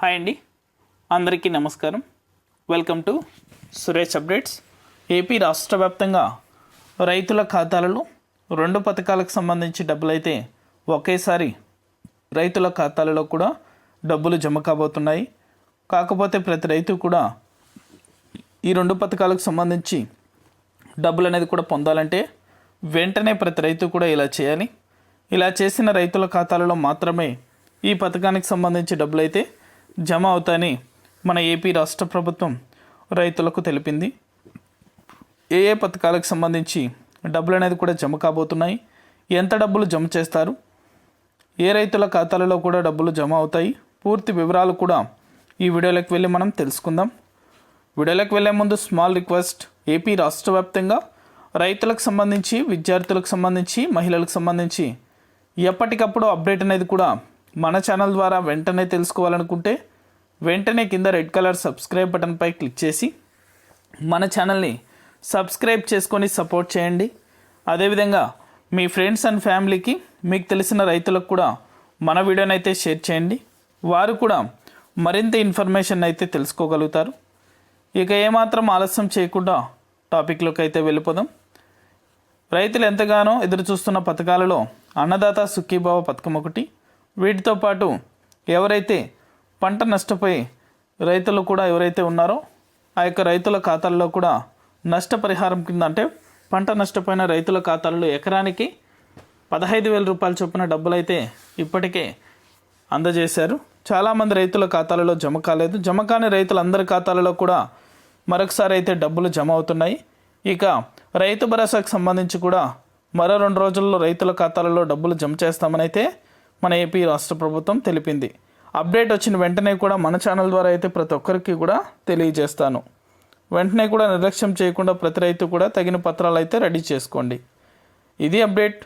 Hi అండి. అందరికీ నమస్కారం. Welcome to Suresh updates AP రాష్ట్ర వ్యాప్తంగా రైతుల ఖాతాలలో రెండు పథకాలకు సంబంధించి డబ్బులైతే ఒకేసారి రైతుల ఖాతాలలో కూడా డబ్బులు జమ కాబోతున్నాయి. కాకపోతే ప్రతి రైతు కూడా ఈ రెండు పథకాలకు సంబంధించి డబ్బులు అనేది కూడా పొందాలంటే వెంటనే ప్రతి రైతు కూడా ఇలా చేయాలి. ఇలా చేసిన రైతుల ఖాతాలలో మాత్రమే ఈ పథకానికి సంబంధించి డబ్బులు అయితే జమ అవుతాయని మన ఏపీ రాష్ట్ర ప్రభుత్వం రైతులకు తెలిపింది. ఏ ఏ పథకాలకు సంబంధించి డబ్బులు అనేది కూడా జమ కాబోతున్నాయి. ఎంత డబ్బులు జమ చేస్తారు? ఏ రైతుల ఖాతాలలో కూడా డబ్బులు జమ అవుతాయి? పూర్తి వివరాలు కూడా ఈ వీడియోలోకి వెళ్ళి మనం తెలుసుకుందాం. వీడియోలోకి వెళ్ళే ముందు స్మాల్ రిక్వెస్ట్ ఏపీ రాష్ట్ర వ్యాప్తంగా రైతులకు సంబంధించి విద్యార్థులకు సంబంధించి మహిళలకు సంబంధించి ఎప్పటికప్పుడు అప్డేట్ అనేది కూడా మన ఛానల్ ద్వారా వెంటనే తెలుసుకోవాలనుకుంటే వెంటనే కింద రెడ్ కలర్ సబ్స్క్రైబ్ బటన్పై క్లిక్ చేసి మన ఛానల్ని సబ్స్క్రైబ్ చేసుకొని సపోర్ట్ చేయండి. అదేవిధంగా మీ ఫ్రెండ్స్ అండ్ ఫ్యామిలీకి మీకు తెలిసిన రైతులకు కూడా మన వీడియోని అయితే షేర్ చేయండి. వారు కూడా మరింత ఇన్ఫర్మేషన్ అయితే తెలుసుకోగలుగుతారు. ఇక ఏమాత్రం ఆలస్యం చేయకుండా టాపిక్లోకి అయితే వెళ్ళిపోదాం. రైతులు ఎంతగానో ఎదురు చూస్తున్న పథకాలలో అన్నదాత సుఖీభావ పథకం ఒకటి. వీటితో పాటు ఎవరైతే పంట నష్టపోయి రైతులు కూడా ఎవరైతే ఉన్నారో ఆ యొక్క రైతుల ఖాతాల్లో కూడా నష్టపరిహారం కింద అంటే పంట నష్టపోయిన రైతుల ఖాతాల్లో ఎకరానికి పదహైదు వేల రూపాయల చొప్పున డబ్బులు అయితే ఇప్పటికే అందజేశారు. చాలామంది రైతుల ఖాతాలలో జమ కాలేదు. జమ కాని రైతులందరి ఖాతాలలో కూడా మరొకసారి అయితే డబ్బులు జమ అవుతున్నాయి. ఇక రైతు భరోసాకు సంబంధించి కూడా మరో రెండు రోజుల్లో రైతుల ఖాతాలలో డబ్బులు జమ చేస్తామని అయితే మన ఏపీ రాష్ట్ర ప్రభుత్వం తెలిపింది. అప్డేట్ వచ్చిన వెంటనే కూడా మన ఛానల్ ద్వారా అయితే ప్రతి ఒక్కరికి కూడా తెలియజేస్తాను. వెంటనే కూడా నిర్లక్ష్యం చేయకుండా ప్రతి రైతు కూడా తగిన పత్రాలు అయితే రెడీ చేసుకోండి. ఇది అప్డేట్.